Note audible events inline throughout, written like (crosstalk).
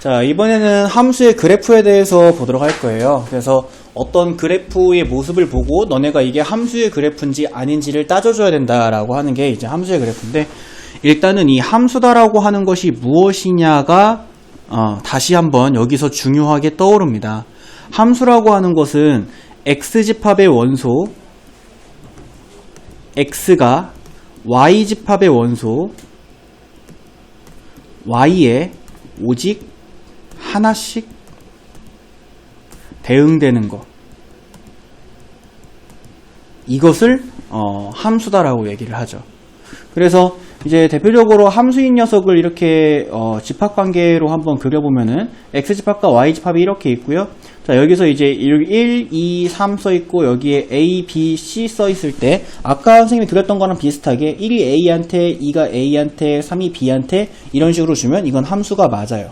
자, 이번에는 함수의 그래프에 대해서 보도록 할 거예요. 그래서 어떤 그래프의 모습을 보고 너네가 이게 함수의 그래프인지 아닌지를 따져줘야 된다라고 하는 게 이제 함수의 그래프인데 일단은 이 함수다라고 하는 것이 무엇이냐가 어, 다시 한번 여기서 중요하게 떠오릅니다. 함수라고 하는 것은 x집합의 원소 x가 y집합의 원소 y에 오직 하나씩 대응되는 것. 이것을 어, 함수다라고 얘기를 하죠. 그래서 이제 대표적으로 함수인 녀석을 이렇게 어, 집합 관계로 한번 그려보면은 x 집합과 y 집합이 이렇게 있고요. 자 여기서 이제 1, 2, 3 써 있고 여기에 a, b, c 써 있을 때 아까 선생님이 그렸던 거랑 비슷하게 1이 a한테, 2가 a한테, 3이 b한테 이런 식으로 주면 이건 함수가 맞아요.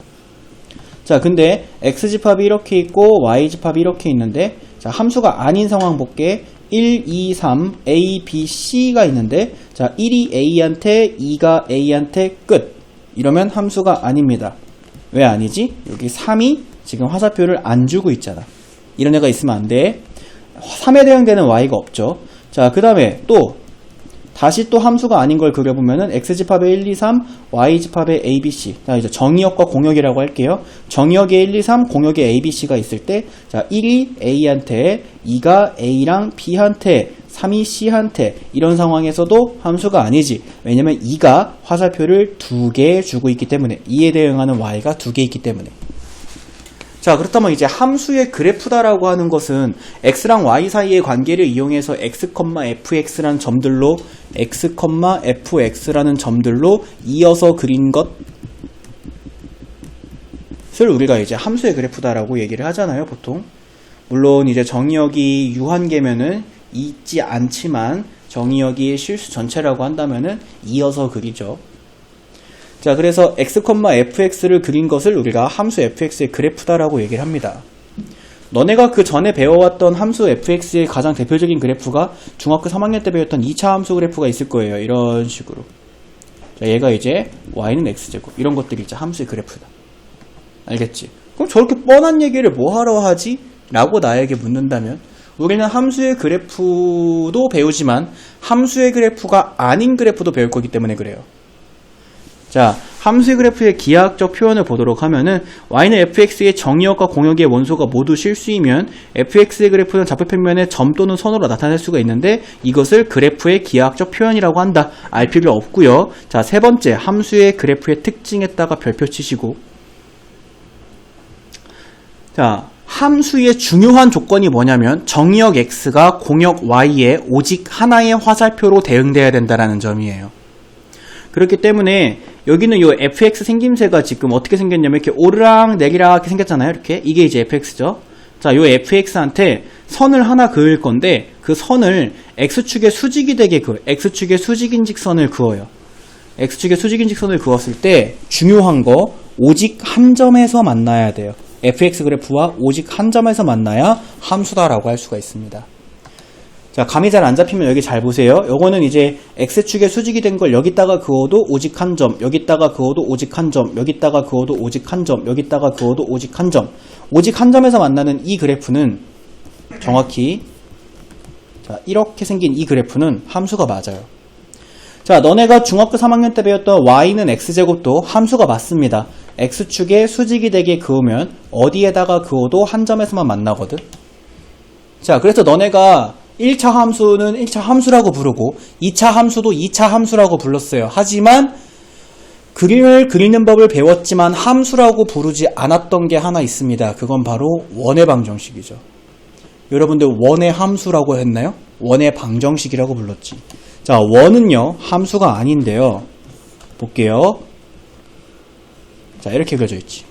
자, 근데 x집합이 이렇게 있고 y집합이 이렇게 있는데 자, 함수가 아닌 상황 볼게. 1, 2, 3, a, b, c가 있는데 자, 1이 a한테, 2가 a한테 끝. 이러면 함수가 아닙니다. 왜 아니지? 여기 3이 지금 화살표를 안 주고 있잖아. 이런 애가 있으면 안 돼. 3에 대응되는 y가 없죠. 자, 그 다음에 또 다시 또 함수가 아닌 걸 그려보면은 x집합의 1, 2, 3, y집합의 a, b, c. 자, 이제 정의역과 공역이라고 할게요. 정의역에 1, 2, 3, 공역에 a, b, c가 있을 때, 자, 1이 a한테, 2가 a랑 b한테, 3이 c한테, 이런 상황에서도 함수가 아니지. 왜냐면 2가 화살표를 두 개 주고 있기 때문에, 2에 대응하는 y가 두 개 있기 때문에. 자, 그렇다면 이제 함수의 그래프다라고 하는 것은 x랑 y 사이의 관계를 이용해서 x, fx라는 점들로 x, fx라는 점들로 이어서 그린 것을 우리가 이제 함수의 그래프다라고 얘기를 하잖아요, 보통. 물론 이제 정의역이 유한계면은 있지 않지만 정의역이 실수 전체라고 한다면은 이어서 그리죠. 자, 그래서 x, fx를 그린 것을 우리가 함수 fx의 그래프다라고 얘기를 합니다. 너네가 그 전에 배워왔던 함수 fx의 가장 대표적인 그래프가 중학교 3학년 때 배웠던 2차 함수 그래프가 있을 거예요. 이런 식으로. 자, 얘가 이제 y는 x제곱. 이런 것들이 이제 함수의 그래프다. 알겠지? 그럼 저렇게 뻔한 얘기를 뭐하러 하지? 라고 나에게 묻는다면 우리는 함수의 그래프도 배우지만 함수의 그래프가 아닌 그래프도 배울 거기 때문에 그래요. 자, 함수의 그래프의 기하학적 표현을 보도록 하면은 y는 fx의 정의역과 공역의 원소가 모두 실수이면 fx의 그래프는 좌표평면에 점 또는 선으로 나타낼 수가 있는데 이것을 그래프의 기하학적 표현이라고 한다. 알 필요 없고요. 자, 세 번째 함수의 그래프의 특징에다가 별표 치시고 자, 함수의 중요한 조건이 뭐냐면 정의역 x가 공역 y에 오직 하나의 화살표로 대응돼야 된다라는 점이에요. 그렇기 때문에 여기는 요 fx 생김새가 지금 어떻게 생겼냐면 이렇게 오르락 내리락 이렇게 생겼잖아요. 이렇게 이게 이제 fx죠. 자, 요 fx한테 선을 하나 그을 건데 그 선을 x축의 수직이 되게 그 x축의 수직인 직선을 그어요. x축의 수직인 직선을 그었을 때 중요한 거 오직 한 점에서 만나야 돼요. fx 그래프와 오직 한 점에서 만나야 함수다라고 할 수가 있습니다. 자, 감이 잘 안 잡히면 여기 잘 보세요. 요거는 이제 x축의 수직이 된 걸 여기다가 그어도 오직 한 점, 여기다가 그어도 오직 한 점, 여기다가 그어도 오직 한 점, 여기다가 그어도 오직 한 점. 오직 한 점에서 만나는 이 그래프는 정확히 자, 이렇게 생긴 이 그래프는 함수가 맞아요. 자, 너네가 중학교 3학년 때 배웠던 y는 x제곱도 함수가 맞습니다. x축의 수직이 되게 그으면 어디에다가 그어도 한 점에서만 만나거든. 자, 그래서 너네가 1차 함수는 1차 함수라고 부르고 2차 함수도 2차 함수라고 불렀어요. 하지만 그림을 그리는 법을 배웠지만 함수라고 부르지 않았던 게 하나 있습니다. 그건 바로 원의 방정식이죠. 여러분들 원의 함수라고 했나요? 원의 방정식이라고 불렀지. 자, 원은요, 함수가 아닌데요. 볼게요. 자, 이렇게 그려져 있지.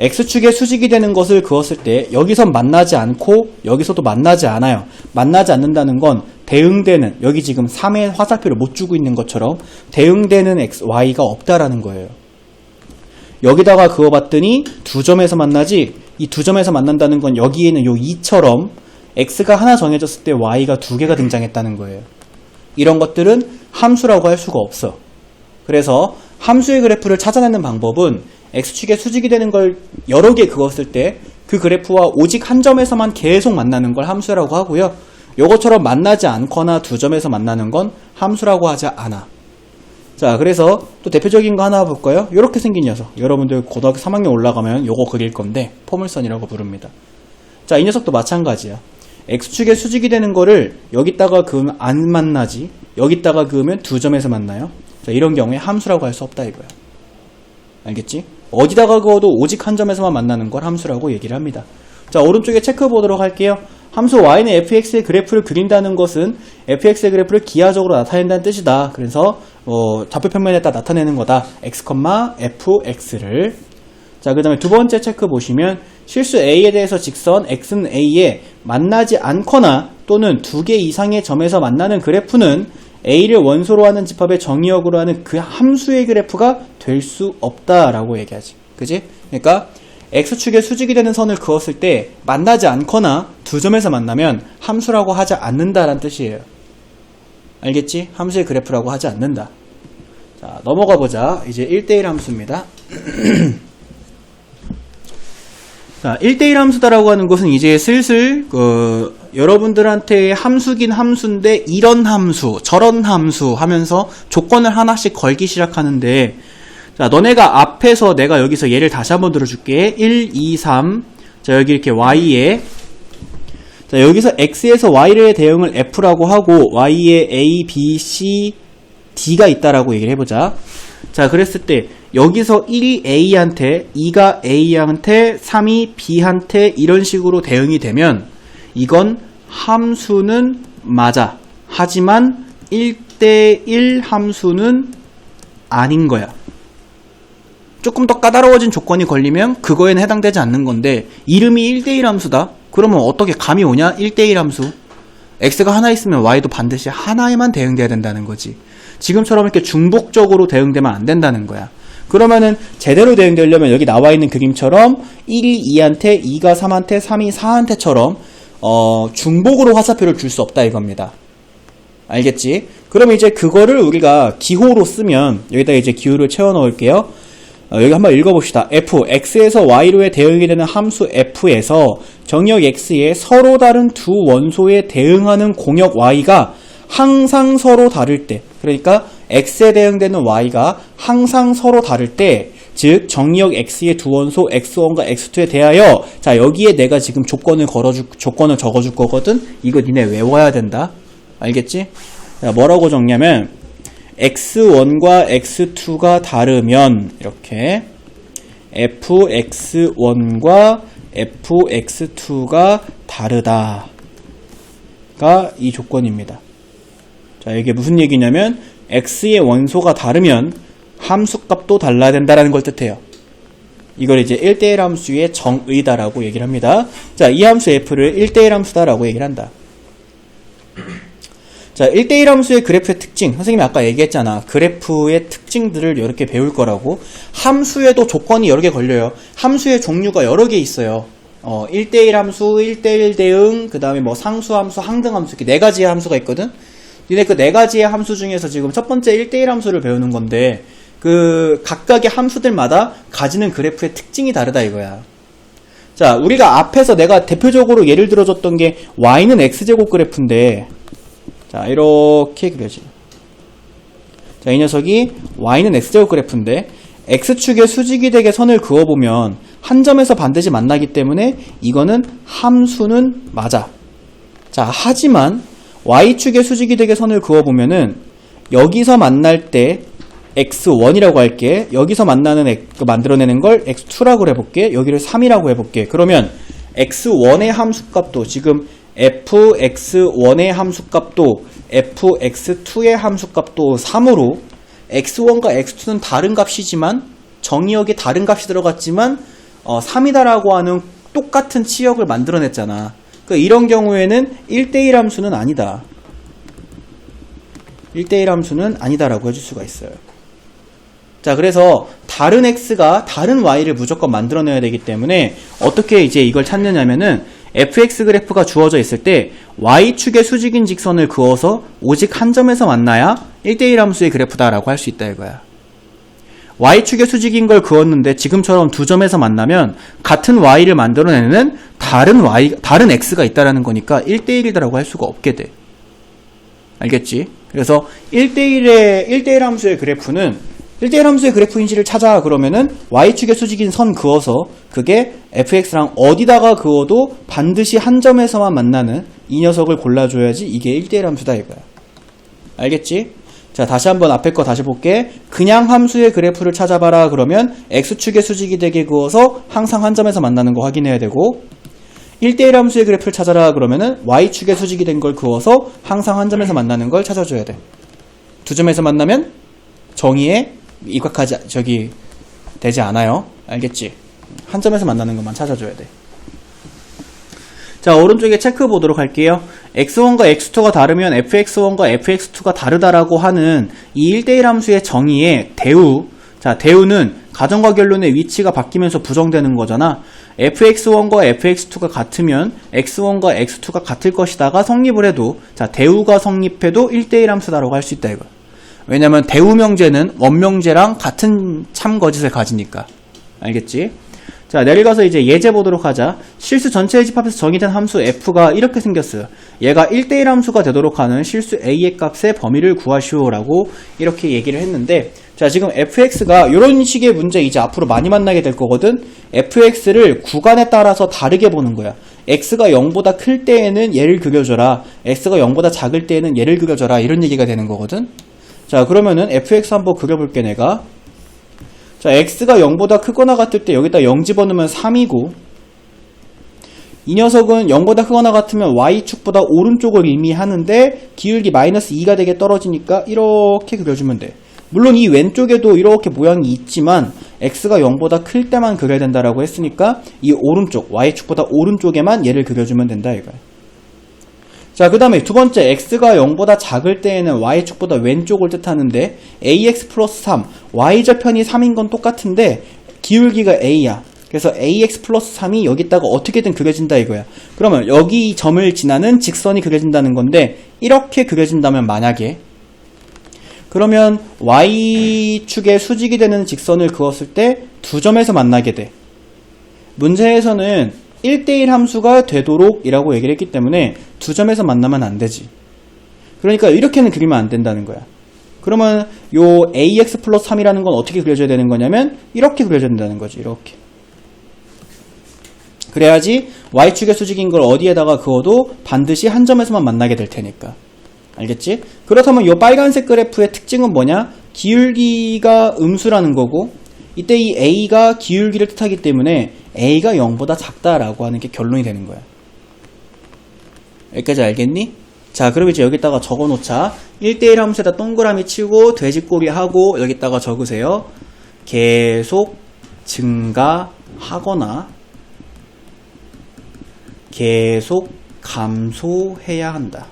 X축의 수직이 되는 것을 그었을 때 여기선 만나지 않고 여기서도 만나지 않아요. 만나지 않는다는 건 대응되는 여기 지금 3의 화살표를 못 주고 있는 것처럼 대응되는 x, y가 없다라는 거예요. 여기다가 그어봤더니 두 점에서 만나지 이 두 점에서 만난다는 건 여기에는 요 2처럼 x가 하나 정해졌을 때 y가 두 개가 등장했다는 거예요. 이런 것들은 함수라고 할 수가 없어. 그래서 함수의 그래프를 찾아내는 방법은 x축에 수직이 되는 걸 여러 개 그었을 때 그 그래프와 오직 한 점에서만 계속 만나는 걸 함수라고 하고요. 요것처럼 만나지 않거나 두 점에서 만나는 건 함수라고 하지 않아. 자, 그래서 또 대표적인 거 하나 볼까요? 이렇게 생긴 녀석. 여러분들 고등학교 3학년 올라가면 요거 그릴 건데 포물선이라고 부릅니다. 자, 이 녀석도 마찬가지야. x축에 수직이 되는 거를 여기다가 그으면 안 만나지. 여기다가 그으면 두 점에서 만나요. 자, 이런 경우에 함수라고 할 수 없다 이거야. 알겠지? 어디다가 그어도 오직 한 점에서만 만나는 걸 함수라고 얘기를 합니다. 자, 오른쪽에 체크 보도록 할게요. 함수 y는 fx의 그래프를 그린다는 것은 fx의 그래프를 기하적으로 나타낸다는 뜻이다. 그래서 어, 좌표 평면에다 나타내는 거다. x, fx를 자, 그 다음에 두 번째 체크 보시면 실수 a에 대해서 직선 x는 a에 만나지 않거나 또는 두 개 이상의 점에서 만나는 그래프는 a를 원소로 하는 집합의 정의역으로 하는 그 함수의 그래프가 될 수 없다라고 얘기하지. 그지? 그러니까 x축에 수직이 되는 선을 그었을 때 만나지 않거나 두 점에서 만나면 함수라고 하지 않는다라는 뜻이에요. 알겠지? 함수의 그래프라고 하지 않는다. 자, 넘어가 보자. 이제 1대1 함수입니다. (clears throat) 자, 1대1 함수다라고 하는 것은 이제 슬슬 그 여러분들한테 함수긴 함수인데 이런 함수, 저런 함수 하면서 조건을 하나씩 걸기 시작하는데 자, 너네가 앞에서 내가 여기서 예를 다시 한번 들어줄게. 1, 2, 3. 자, 여기 이렇게 y에 자, 여기서 x에서 y를 대응을 f라고 하고 y에 a, b, c, d가 있다라고 얘기를 해 보자. 자, 그랬을 때 여기서 1이 a한테, 2가 a한테, 3이 b한테 이런 식으로 대응이 되면 이건 함수는 맞아. 하지만 1대1 함수는 아닌 거야. 조금 더 까다로워진 조건이 걸리면 그거에는 해당되지 않는 건데 이름이 1대1 함수다? 그러면 어떻게 감이 오냐? 1대1 함수. x가 하나 있으면 y도 반드시 하나에만 대응돼야 된다는 거지. 지금처럼 이렇게 중복적으로 대응되면 안 된다는 거야. 그러면은 제대로 대응되려면 여기 나와 있는 그림처럼 1이 2한테, 2가 3한테, 3이 4한테처럼 어, 중복으로 화살표를 줄 수 없다 이겁니다. 알겠지? 그럼 이제 그거를 우리가 기호로 쓰면 여기다 이제 기호를 채워 넣을게요. 어, 여기 한번 읽어봅시다. f, x에서 y로의 대응이 되는 함수 f에서 정역 x에 서로 다른 두 원소에 대응하는 공역 y가 항상 서로 다를 때, 그러니까 x에 대응되는 y가 항상 서로 다를 때, 즉 정역 x의 두 원소 x1과 x2에 대하여 자 여기에 내가 지금 조건을 걸어줄 조건을 적어줄 거거든. 이거 니네 외워야 된다. 알겠지? 자, 뭐라고 적냐면 x1과 x2가 다르면 이렇게 fx1과 fx2가 다르다 가 이 조건입니다. 자, 이게 무슨 얘기냐면 x의 원소가 다르면 함수값도 달라야 된다라는 걸 뜻해요. 이걸 이제 1대1 함수의 정의다라고 얘기를 합니다. 자, 이 함수 f를 1대1 함수다라고 얘기를 한다. 자, 1대1 함수의 그래프의 특징. 선생님이 아까 얘기했잖아. 그래프의 특징들을 이렇게 배울 거라고. 함수에도 조건이 여러 개 걸려요. 함수의 종류가 여러 개 있어요. 어, 1대1 함수, 1대1 대응, 그 다음에 뭐 상수 함수, 항등 함수, 이렇게 네 가지의 함수가 있거든? 니네 그 네 가지의 함수 중에서 지금 첫 번째 1대1 함수를 배우는 건데, 그 각각의 함수들마다 가지는 그래프의 특징이 다르다 이거야. 자, 우리가 앞에서 내가 대표적으로 예를 들어줬던 게 y는 x제곱 그래프인데, 자, 이렇게 그려지. 자, 이 녀석이 y는 x제곱 그래프인데 x축에 수직이 되게 선을 그어보면 한 점에서 반드시 만나기 때문에 이거는 함수는 맞아. 자, 하지만 y축에 수직이 되게 선을 그어보면은 여기서 만날 때 x1이라고 할게. 여기서 만나는 엑- 그 만들어내는 걸 x2라고 해볼게. 여기를 3이라고 해볼게. 그러면 x1의 함수값도 지금 fx1의 함수값도 fx2의 함수값도 3으로 x1과 x2는 다른 값이지만 정의역에 다른 값이 들어갔지만 어, 3이다라고 하는 똑같은 치역을 만들어냈잖아. 그 이런 경우에는 1대1 함수는 아니다. 1대1 함수는 아니다라고 해줄 수가 있어요. 자, 그래서 다른 x가 다른 y를 무조건 만들어내야 되기 때문에 어떻게 이제 이걸 찾느냐면은 fx 그래프가 주어져 있을 때 y축의 수직인 직선을 그어서 오직 한 점에서 만나야 1대1 함수의 그래프다라고 할 수 있다 이거야. y축의 수직인 걸 그었는데 지금처럼 두 점에서 만나면 같은 y를 만들어내는 다른 y 다른 x가 있다라는 거니까 1대1이다라고 할 수가 없게 돼. 알겠지? 그래서 1대1의 1대1 함수의 그래프는 1대1 함수의 그래프인지를 찾아 그러면은 y축의 수직인 선 그어서 그게 fx랑 어디다가 그어도 반드시 한 점에서만 만나는 이 녀석을 골라줘야지 이게 1대1 함수다 이거야. 알겠지? 자, 다시 한번 앞에 거 다시 볼게. 그냥 함수의 그래프를 찾아봐라 그러면 x축의 수직이 되게 그어서 항상 한 점에서 만나는 거 확인해야 되고 1대1 함수의 그래프를 찾아라 그러면은 y축의 수직이 된 걸 그어서 항상 한 점에서 만나는 걸 찾아줘야 돼. 두 점에서 만나면 정의에 입각하지 저기 되지 않아요. 알겠지? 한 점에서 만나는 것만 찾아줘야 돼. 자, 오른쪽에 체크 보도록 할게요. x1과 x2가 다르면 fx1과 fx2가 다르다라고 하는 이 1대1 함수의 정의에 대우. 자, 대우는 가정과 결론의 위치가 바뀌면서 부정되는 거잖아. fx1과 fx2가 같으면 x1과 x2가 같을 것이다가 성립을 해도 자, 대우가 성립해도 1대1 함수다라고 할 수 있다 이거. 왜냐면 대우 명제는 원명제랑 같은 참거짓을 가지니까. 알겠지? 자, 내려가서 이제 예제 보도록 하자. 실수 전체의 집합에서 정의된 함수 f가 이렇게 생겼어요. 얘가 1대1 함수가 되도록 하는 실수 a의 값의 범위를 구하시오 라고 이렇게 얘기를 했는데 자, 지금 fx가 이런 식의 문제 이제 앞으로 많이 만나게 될 거거든. fx를 구간에 따라서 다르게 보는 거야. x가 0보다 클 때에는 얘를 그려줘라. x가 0보다 작을 때에는 얘를 그려줘라. 이런 얘기가 되는 거거든. 자, 그러면은 fx 한번 그려볼게 내가. 자, x가 0보다 크거나 같을 때 여기다 0 집어넣으면 3이고 이 녀석은 0보다 크거나 같으면 y축보다 오른쪽을 의미하는데 기울기 마이너스 2가 되게 떨어지니까 이렇게 그려주면 돼. 물론 이 왼쪽에도 이렇게 모양이 있지만 x가 0보다 클 때만 그려야 된다라고 했으니까 이 오른쪽 y축보다 오른쪽에만 얘를 그려주면 된다 이거야. 자, 그 다음에 두 번째, x가 0보다 작을 때에는 y축보다 왼쪽을 뜻하는데, ax 플러스 3, y절편이 3인 건 똑같은데, 기울기가 a야. 그래서 ax 플러스 3이 여기다가 어떻게든 그려진다 이거야. 그러면 여기 점을 지나는 직선이 그려진다는 건데, 이렇게 그려진다면 만약에, 그러면 y축의 수직이 되는 직선을 그었을 때 두 점에서 만나게 돼. 문제에서는 1대1 함수가 되도록 이라고 얘기를 했기 때문에 두 점에서 만나면 안 되지. 그러니까 이렇게는 그리면 안 된다는 거야. 그러면 요 ax 플러스 3이라는 건 어떻게 그려져야 되는 거냐면 이렇게 그려져야 된다는 거지. 이렇게. 그래야지 y축의 수직인 걸 어디에다가 그어도 반드시 한 점에서만 만나게 될 테니까. 알겠지? 그렇다면 요 빨간색 그래프의 특징은 뭐냐? 기울기가 음수라는 거고 이때 이 a가 기울기를 뜻하기 때문에 a가 0보다 작다라고 하는 게 결론이 되는 거야. 여기까지 알겠니? 자, 그럼 이제 여기다가 적어 놓자. 1대1 함수에다 동그라미 치고 돼지꼬리 하고 여기다가 적으세요. 계속 증가하거나 계속 감소해야 한다.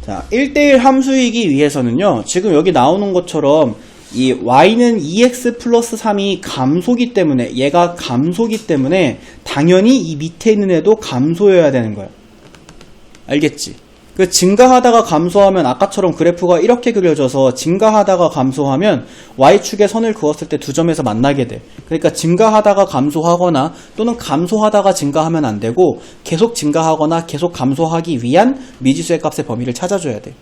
자, 1대1 함수이기 위해서는요, 지금 여기 나오는 것처럼 이 y는 2x 플러스 3이 감소기 때문에, 얘가 감소기 때문에 당연히 이 밑에 있는 애도 감소여야 되는 거야. 알겠지? 그 증가하다가 감소하면 아까처럼 그래프가 이렇게 그려져서 증가하다가 감소하면 y축에 선을 그었을 때 두 점에서 만나게 돼. 그러니까 증가하다가 감소하거나 또는 감소하다가 증가하면 안 되고 계속 증가하거나 계속 감소하기 위한 미지수의 값의 범위를 찾아줘야 돼.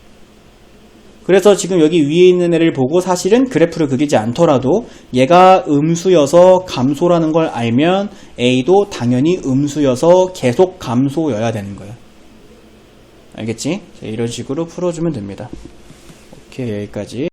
그래서 지금 여기 위에 있는 애를 보고 사실은 그래프를 그리지 않더라도 얘가 음수여서 감소라는 걸 알면 a도 당연히 음수여서 계속 감소여야 되는 거야. 알겠지? 자, 이런 식으로 풀어주면 됩니다. 오케이, 여기까지.